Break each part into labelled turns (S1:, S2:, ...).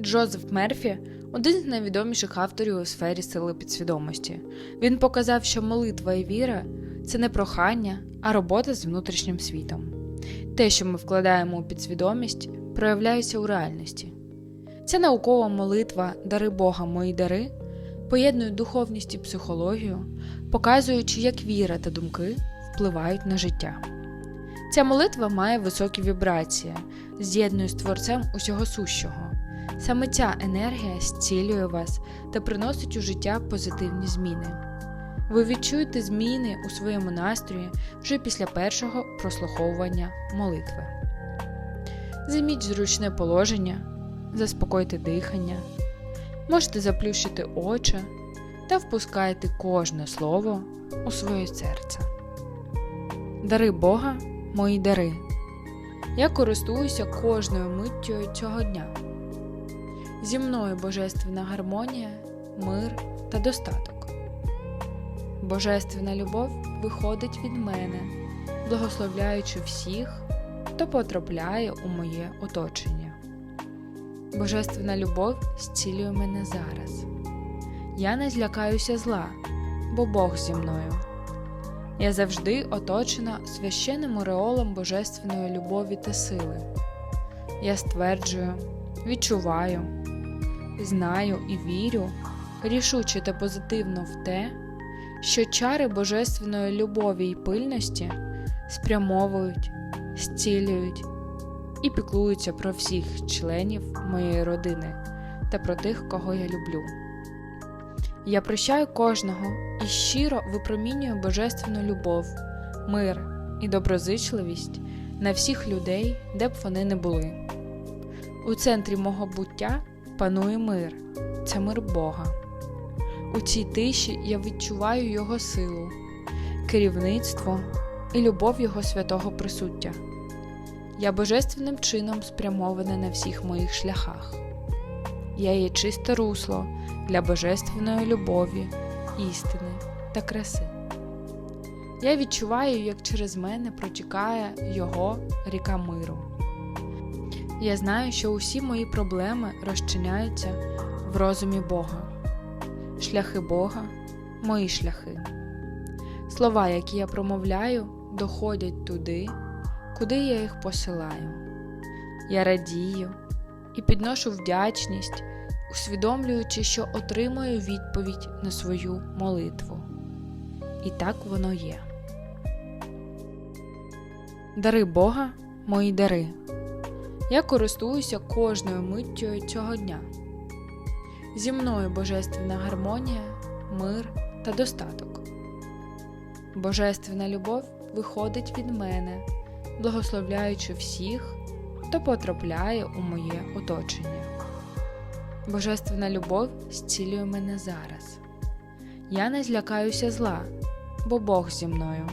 S1: Джозеф Мерфі один з найвідоміших авторів у сфері сили підсвідомості. Він показав, що молитва і віра це не прохання, а робота з внутрішнім світом. Те, що ми вкладаємо у підсвідомість, проявляється у реальності. Ця наукова молитва Дари Бога, мої дари поєднує духовність і психологію, показуючи, як віра та думки впливають на життя. Ця молитва має високі вібрації, з'єднує з творцем усього сущого. Саме ця енергія зцілює вас та приносить у життя позитивні зміни. Ви відчуєте зміни у своєму настрої вже після першого прослуховування молитви. Займіть зручне положення, заспокойте дихання, можете заплющити очі та впускайте кожне слово у своє серце. Дари Бога, мої дари. Я користуюся кожною миттю цього дня. Зі мною божественна гармонія, мир та достаток. Божественна любов виходить від мене, благословляючи всіх, хто потрапляє у моє оточення. Божественна любов зцілює мене зараз. Я не злякаюся зла, бо Бог зі мною. Я завжди оточена священним ореолом божественної любові та сили. Я стверджую, відчуваю, знаю і вірю, рішуче та позитивно в те, що чари божественної любові і пильності спрямовують, зцілюють і піклуються про всіх членів моєї родини та про тих, кого я люблю. Я прощаю кожного і щиро випромінюю божественну любов, мир і доброзичливість на всіх людей, де б вони не були. У центрі мого буття панує мир, це мир Бога. У цій тиші я відчуваю Його силу, керівництво і любов Його святого присуття. Я божественним чином спрямована на всіх моїх шляхах. Я є чисте русло для божественної любові, істини та краси. Я відчуваю, як через мене протікає Його ріка миру. Я знаю, що усі мої проблеми розчиняються в розумі Бога, шляхи Бога, мої шляхи. Слова, які я промовляю, доходять туди, куди я їх посилаю. Я радію і підношу вдячність, усвідомлюючи, що отримую відповідь на свою молитву. І так воно є. Дари Бога, мої дари. Я користуюся кожною миттю цього дня. Зі мною божественна гармонія, мир та достаток. Божественна любов виходить від мене, благословляючи всіх, хто потрапляє у моє оточення. Божественна любов зцілює мене зараз. Я не злякаюся зла, бо Бог зі мною.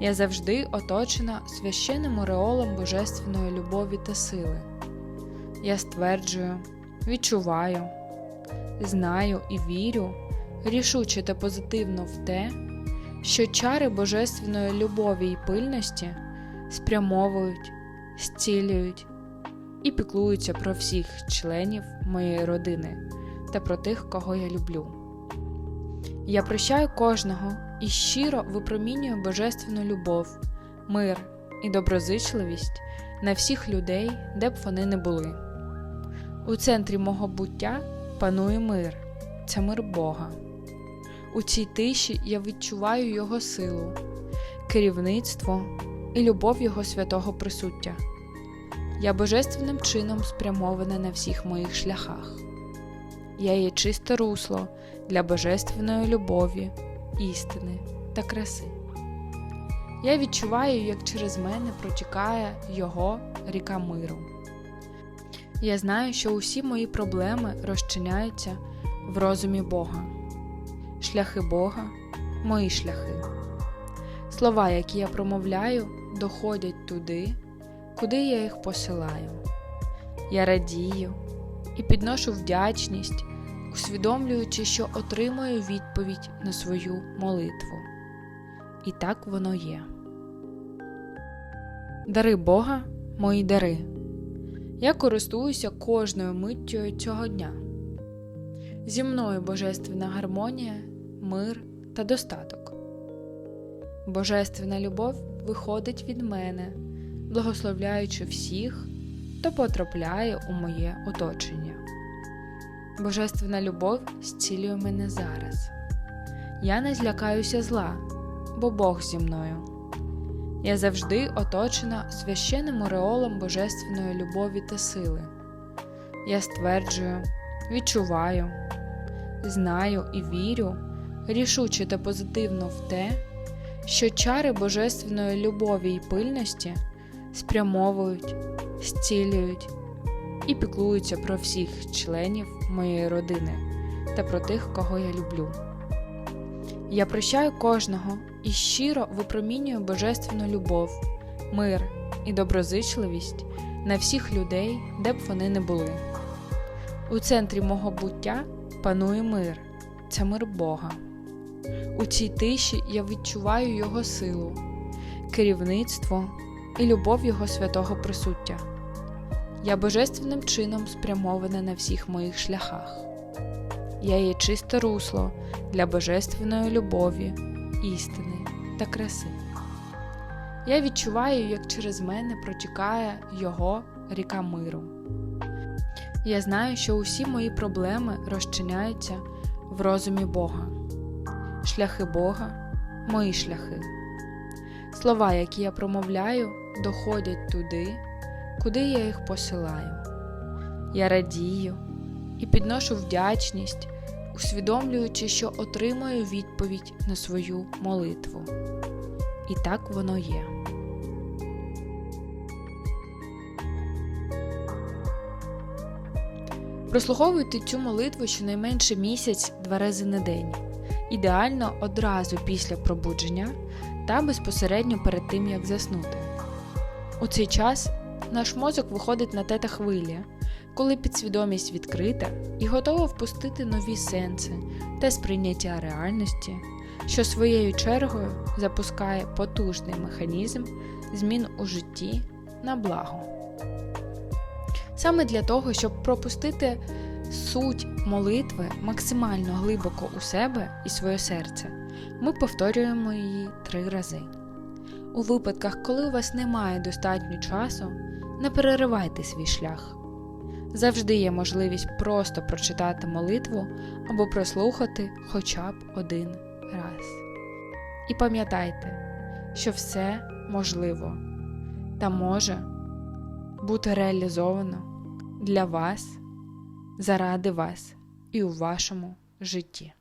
S1: Я завжди оточена священним ореолом божественної любові та сили. Я стверджую, відчуваю, знаю і вірю, рішуче та позитивно в те, що чари божественної любові і пильності спрямовують, зцілюють і піклуються про всіх членів моєї родини та про тих, кого я люблю. Я прощаю кожного і щиро випромінюю божественну любов, мир і доброзичливість на всіх людей, де б вони не були. У центрі мого буття панує мир, це мир Бога. У цій тиші я відчуваю Його силу, керівництво і любов Його святого присуття. Я божественним чином спрямована на всіх моїх шляхах. Я є чисте русло для божественної любові, істини та краси. Я відчуваю, як через мене протікає Його ріка миру. Я знаю, що усі мої проблеми розчиняються в розумі Бога, шляхи Бога, мої шляхи. Слова, які я промовляю, доходять туди, куди я їх посилаю. Я радію і підношу вдячність, усвідомлюючи, що отримую відповідь на свою молитву. І так воно є. Дари Бога, мої дари. Я користуюся кожною миттю цього дня. Зі мною божественна гармонія, мир та достаток. Божественна любов виходить від мене, благословляючи всіх, хто потрапляє у моє оточення. Божественна любов зцілює мене зараз. Я не злякаюся зла, бо Бог зі мною. Я завжди оточена священним ореолом божественної любові та сили. Я стверджую, відчуваю, знаю і вірю, рішуче та позитивно в те, що чари божественної любові і пильності спрямовують, зцілюють і піклуються про всіх членів моєї родини та про тих, кого я люблю. Я прощаю кожного і щиро випромінюю божественну любов, мир і доброзичливість на всіх людей, де б вони не були. У центрі мого буття панує мир, це мир Бога. У цій тиші я відчуваю Його силу, керівництво і любов Його святого присуття. Я божественним чином спрямована на всіх моїх шляхах. Я є чисте русло для божественної любові, істини та краси. Я відчуваю, як через мене протікає Його ріка миру. Я знаю, що усі мої проблеми розчиняються в розумі Бога. Шляхи Бога мої шляхи. Слова, які я промовляю, доходять туди, куди я їх посилаю. Я радію і підношу вдячність, усвідомлюючи, що отримую відповідь на свою молитву. І так воно є. Прослуховуйте цю молитву щонайменше місяць два рази на день, ідеально одразу після пробудження та безпосередньо перед тим, як заснути. У цей час наш мозок виходить на тета хвилі, коли підсвідомість відкрита і готова впустити нові сенси та сприйняття реальності, що своєю чергою запускає потужний механізм змін у житті на благо. Саме для того, щоб пропустити суть молитви максимально глибоко у себе і своє серце, ми повторюємо її три рази. У випадках, коли у вас немає достатньо часу, не переривайте свій шлях. Завжди є можливість просто прочитати молитву або прослухати хоча б один раз. І пам'ятайте, що все можливо та може бути реалізовано для вас, заради вас і у вашому житті.